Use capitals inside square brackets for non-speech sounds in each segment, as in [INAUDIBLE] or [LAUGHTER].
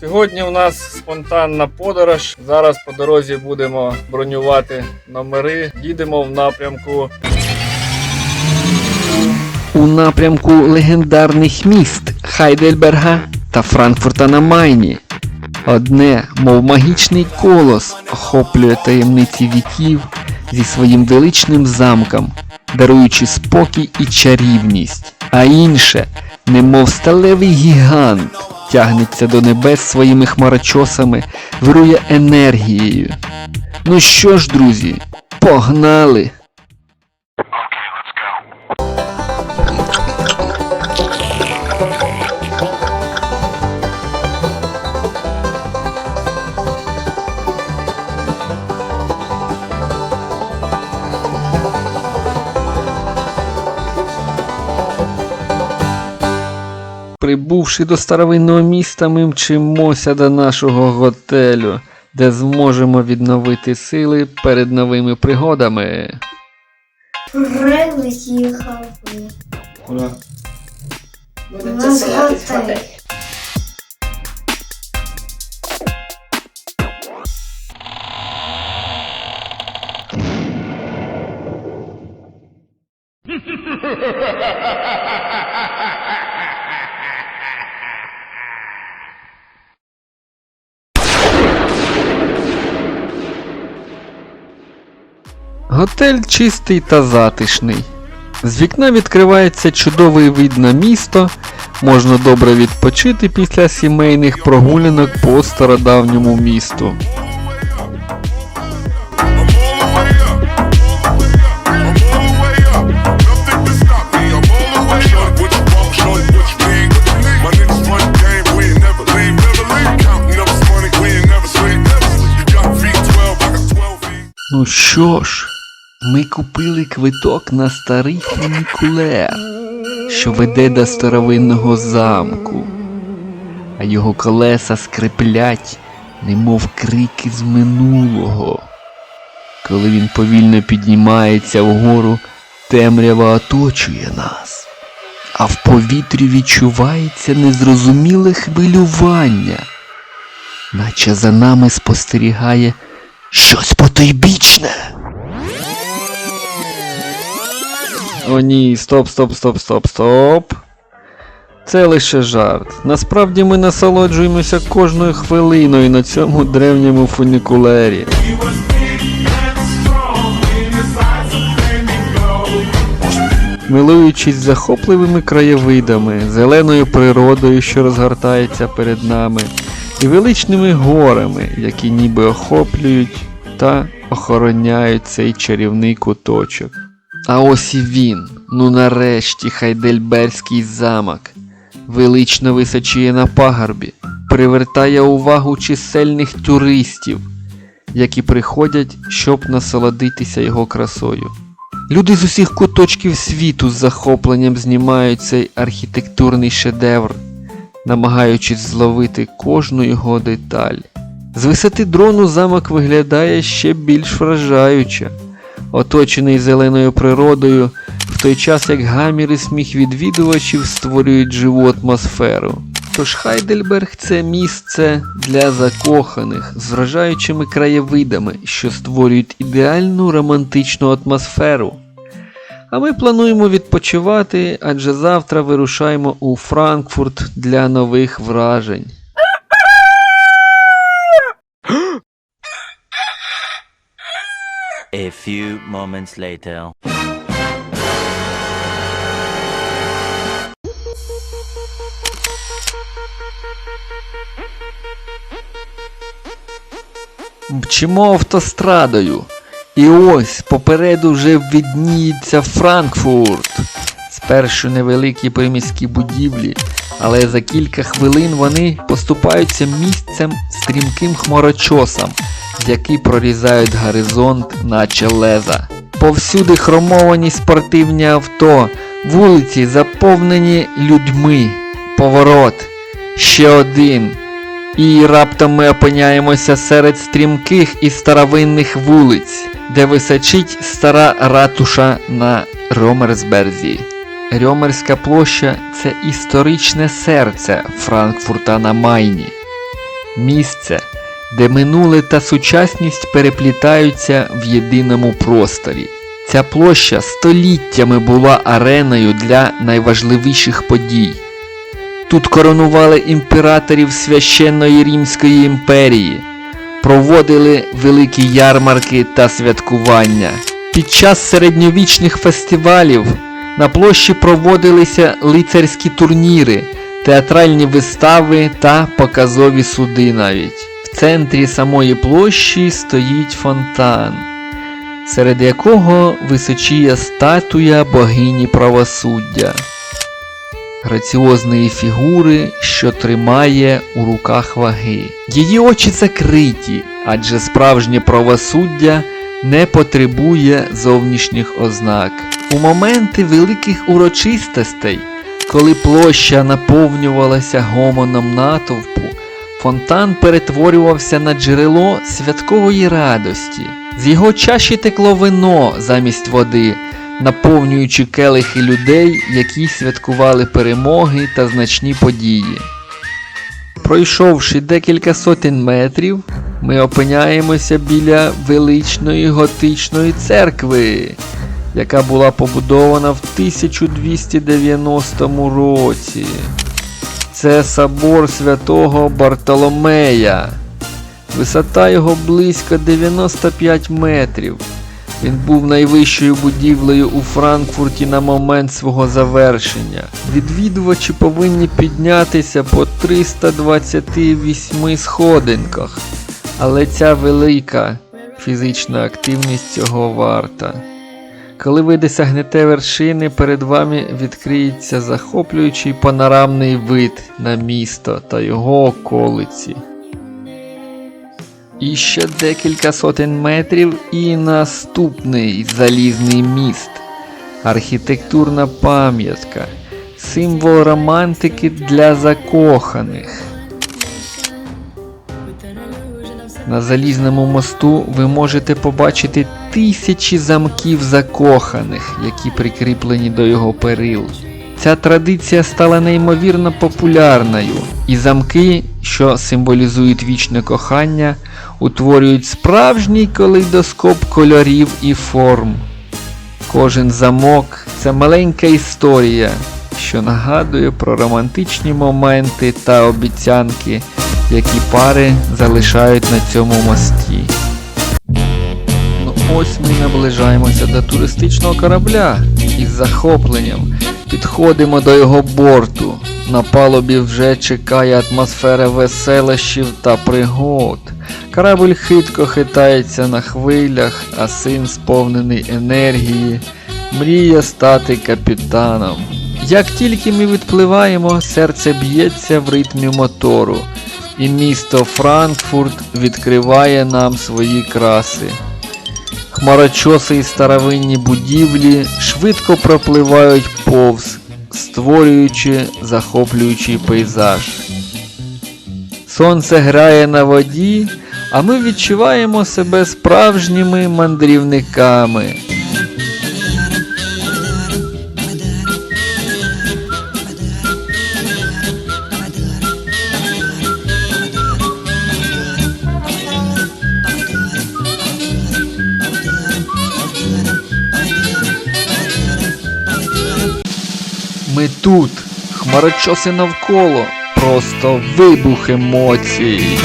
Сьогодні у нас спонтанна подорож. Зараз по дорозі будемо бронювати номери. Їдемо в напрямку у напрямку легендарних міст Хайдельберга та Франкфурта на Майні. Одне, мов магічний колос, охоплює таємниці віків зі своїм величним замком, даруючи спокій і чарівність, а інше, немов сталевий гігант, тягнеться до небес своїми хмарочосами, вирує енергією. Ну що ж, друзі, погнали! Прибувши до старовинного міста, ми мчимося до нашого готелю, де зможемо відновити сили перед новими пригодами. Приїхали. Ура. У нас готель. [LAUGHS] Готель чистий та затишний. З вікна відкривається чудовий вид на місто, можна добре відпочити після сімейних прогулянок по стародавньому місту. Ну що ж, ми купили квиток на старий фунікулер, що веде до старовинного замку, а його колеса скриплять, немов крики з минулого. Коли він повільно піднімається вгору, темрява оточує нас, а в повітрі відчувається незрозуміле хвилювання, наче за нами спостерігає щось потойбічне. О ні, стоп, стоп, стоп, стоп, стоп. Це лише жарт. Насправді ми насолоджуємося кожною хвилиною на цьому древньому фунікулері. Милуючись захопливими краєвидами, зеленою природою, що розгортається перед нами, і величними горами, які ніби охоплюють та охороняють цей чарівний куточок. А ось і він, ну нарешті Хайдельберський замок, велично височіє на пагорбі, привертає увагу чисельних туристів, які приходять, щоб насолодитися його красою. Люди з усіх куточків світу з захопленням знімають цей архітектурний шедевр, намагаючись зловити кожну його деталь. З висоти дрону замок виглядає ще більш вражаюче, оточений зеленою природою, в той час як гамір і сміх відвідувачів створюють живу атмосферу. Тож Хайдельберг це місце для закоханих з вражаючими краєвидами, що створюють ідеальну романтичну атмосферу. А ми плануємо відпочивати, адже завтра вирушаємо у Франкфурт для нових вражень. A few moments later. Мчимо автострадою. І ось попереду вже відніється Франкфурт. Спершу невеликі приміські будівлі, але за кілька хвилин вони поступаються місцем стрімким хмарочосам, які прорізають горизонт, наче леза. Повсюди хромовані спортивні авто, вулиці заповнені людьми. Поворот. Ще один. І раптом ми опиняємося серед стрімких і старовинних вулиць, де височить стара ратуша на Ромерсберзі. Рьомерська площа це історичне серце Франкфурта на Майні. місце, де минуле та сучасність переплітаються в єдиному просторі. Ця площа століттями була ареною для найважливіших подій. Тут коронували імператорів священної Римської імперії, проводили великі ярмарки та святкування. Під час середньовічних фестивалів на площі проводилися лицарські турніри, театральні вистави та показові суди навіть. Центрі самої площі стоїть фонтан, серед якого височіє статуя богині правосуддя граціозної фігури, що тримає у руках ваги. Її очі закриті, адже справжнє правосуддя не потребує зовнішніх ознак. У моменти великих урочистостей, коли площа наповнювалася гомоном натовпу, фонтан перетворювався на джерело святкової радості. З його чаші текло вино замість води, наповнюючи келихи людей, які святкували перемоги та значні події. Пройшовши декілька сотень метрів, ми опиняємося біля величної готичної церкви, яка була побудована в 1290 році. Це собор святого Бартоломея. Висота його близько 95 метрів. Він був найвищою будівлею у Франкфурті на момент свого завершення. Відвідувачі повинні піднятися по 328 сходинках. Але ця велика фізична активність цього варта. Коли ви досягнете вершини, перед вами відкриється захоплюючий панорамний вид на місто та його околиці. І ще декілька сотень метрів і наступний залізний міст. Архітектурна пам'ятка, символ романтики для закоханих. На залізному мосту ви можете побачити тисячі замків закоханих, які прикріплені до його перил. Ця традиція стала неймовірно популярною, і замки, що символізують вічне кохання, утворюють справжній калейдоскоп кольорів і форм. Кожен замок це маленька історія, що нагадує про романтичні моменти та обіцянки, які пари залишають на цьому мості. Ну ось ми наближаємося до туристичного корабля із захопленням. Підходимо до його борту. На палубі вже чекає атмосфера веселощів та пригод. Корабль хитко хитається на хвилях, а син сповнений енергії, мріє стати капітаном. Як тільки ми відпливаємо, серце б'ється в ритмі мотору, і місто Франкфурт відкриває нам свої краси. Хмарочоси і старовинні будівлі швидко пропливають повз, створюючи захоплюючий пейзаж. Сонце грає на воді, а ми відчуваємо себе справжніми мандрівниками. Ми тут, хмарочоси навколо, просто вибух емоцій.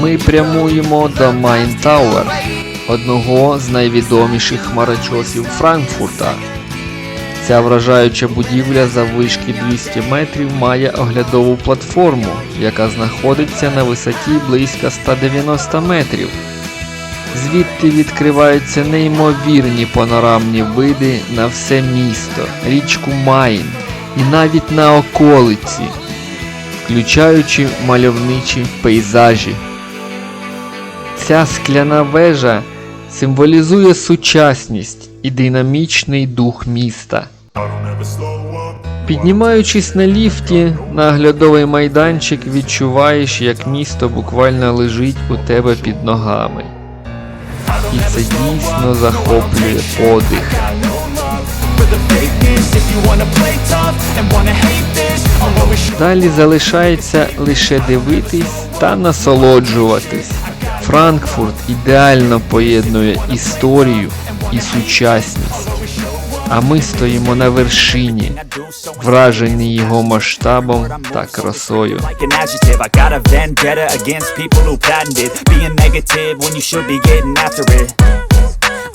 Ми прямуємо до Майн Тауер, одного з найвідоміших хмарочосів Франкфурта. Ця вражаюча будівля заввишки 200 метрів має оглядову платформу, яка знаходиться на висоті близько 190 метрів. Звідти відкриваються неймовірні панорамні види на все місто, річку Майн і навіть на околиці, включаючи мальовничі пейзажі. Ця скляна вежа символізує сучасність і динамічний дух міста. Піднімаючись на ліфті на оглядовий майданчик, відчуваєш, як місто буквально лежить у тебе під ногами. І це дійсно захоплює подих. Далі залишається лише дивитись та насолоджуватись. Франкфурт ідеально поєднує історію і сучасність. А ми стоїмо на вершині, вражені його масштабом та красою.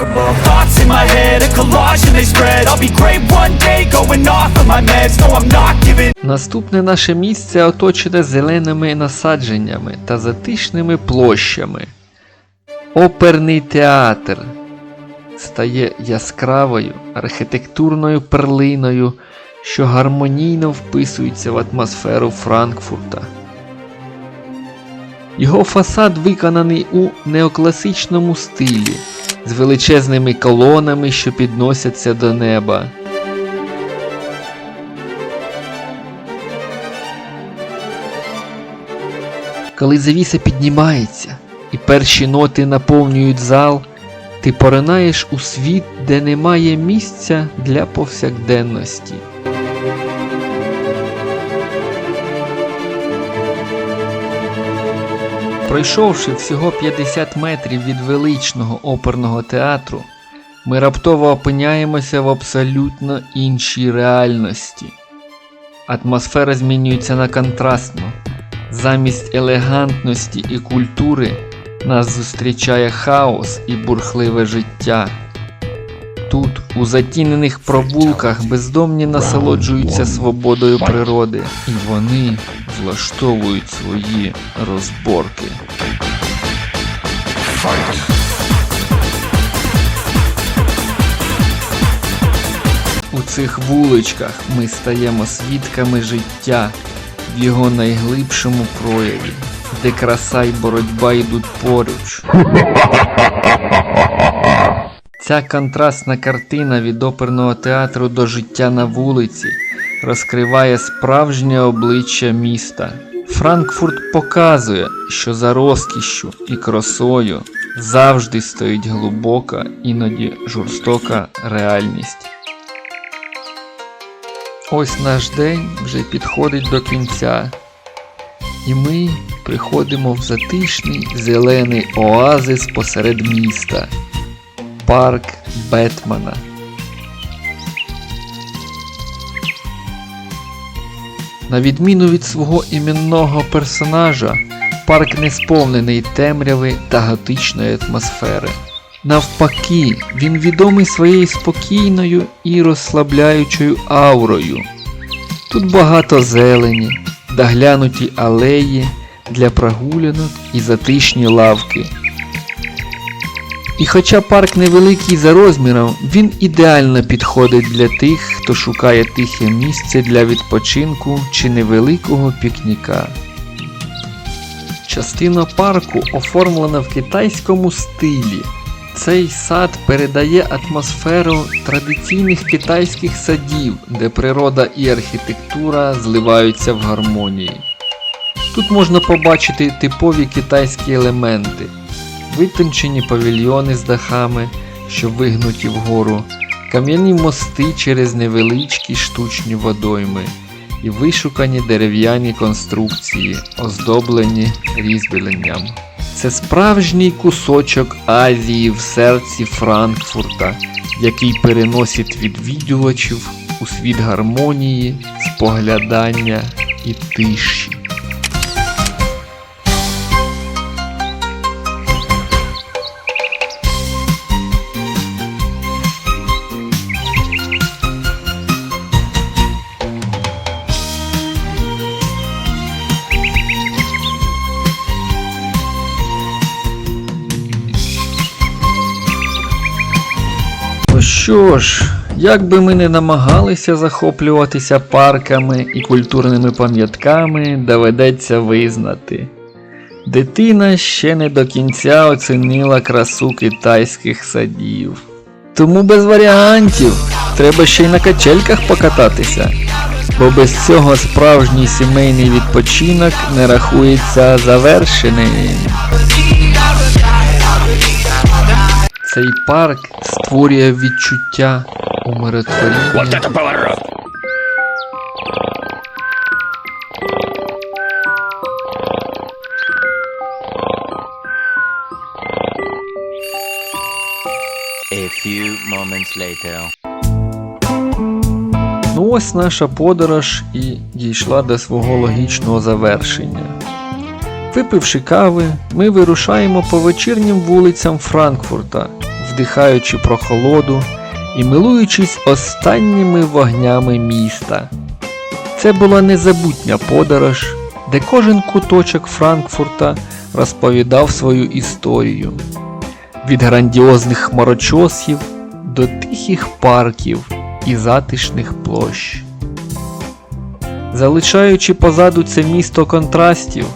Thoughts in my head, a collage and they spread I'll be great one day, going off of my meds No, I'm not giving Наступне наше місце оточене зеленими насадженнями та затишними площами. Оперний театр стає яскравою архітектурною перлиною, що гармонійно вписується в атмосферу Франкфурта. Його фасад виконаний у неокласичному стилі з величезними колонами, що підносяться до неба. Коли завіса піднімається і перші ноти наповнюють зал, ти поринаєш у світ, де немає місця для повсякденності. Пройшовши всього 50 метрів від величного оперного театру, ми раптово опиняємося в абсолютно іншій реальності. Атмосфера змінюється на контрастну. Замість елегантності і культури нас зустрічає хаос і бурхливе життя. Тут, у затінених провулках, бездомні насолоджуються свободою природи, і вони влаштовують свої розборки. У цих вуличках ми стаємо свідками життя в його найглибшому прояві, де краса й боротьба йдуть поруч. Ця контрастна картина від оперного театру до життя на вулиці розкриває справжнє обличчя міста. Франкфурт показує, що за розкішшю і красою завжди стоїть глибока, іноді жорстока реальність. Ось наш день вже підходить до кінця, і ми приходимо в затишний зелений оазис посеред міста парк Бетмана. На відміну від свого іменного персонажа, парк не сповнений темряви та готичної атмосфери. Навпаки, він відомий своєю спокійною і розслабляючою аурою. Тут багато зелені, доглянуті алеї для прогулянок і затишні лавки. І хоча парк невеликий за розміром, він ідеально підходить для тих, хто шукає тихе місце для відпочинку чи невеликого пікніка. Частина парку оформлена в китайському стилі. Цей сад передає атмосферу традиційних китайських садів, де природа і архітектура зливаються в гармонії. Тут можна побачити типові китайські елементи: витончені павільйони з дахами, що вигнуті вгору, кам'яні мости через невеличкі штучні водойми і вишукані дерев'яні конструкції, оздоблені різьбленням. Це справжній кусочок Азії в серці Франкфурта, який переносить відвідувачів у світ гармонії, споглядання і тиші. Що ж, як би ми не намагалися захоплюватися парками і культурними пам'ятками, доведеться визнати. Дитина ще не до кінця оцінила красу китайських садів. Тому без варіантів треба ще й на качельках покататися, бо без цього справжній сімейний відпочинок не рахується завершеним. Цей парк створює відчуття умиротворіння A few moments later. Ну ось наша подорож і дійшла до свого логічного завершення. Випивши кави, ми вирушаємо по вечірнім вулицям Франкфурта, вдихаючи прохолоду і милуючись останніми вогнями міста. Це була незабутня подорож, де кожен куточок Франкфурта розповідав свою історію. Від грандіозних хмарочосів до тихих парків і затишних площ. Залишаючи позаду це місто контрастів,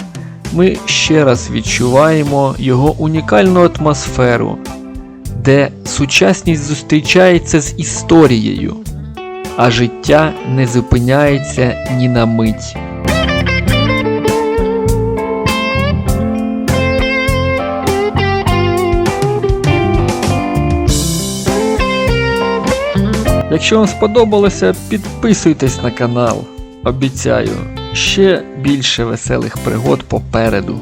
ми ще раз відчуваємо його унікальну атмосферу, де сучасність зустрічається з історією, а життя не зупиняється ні на мить. Якщо вам сподобалося, підписуйтесь на канал. Обіцяю, ще більше веселих пригод попереду.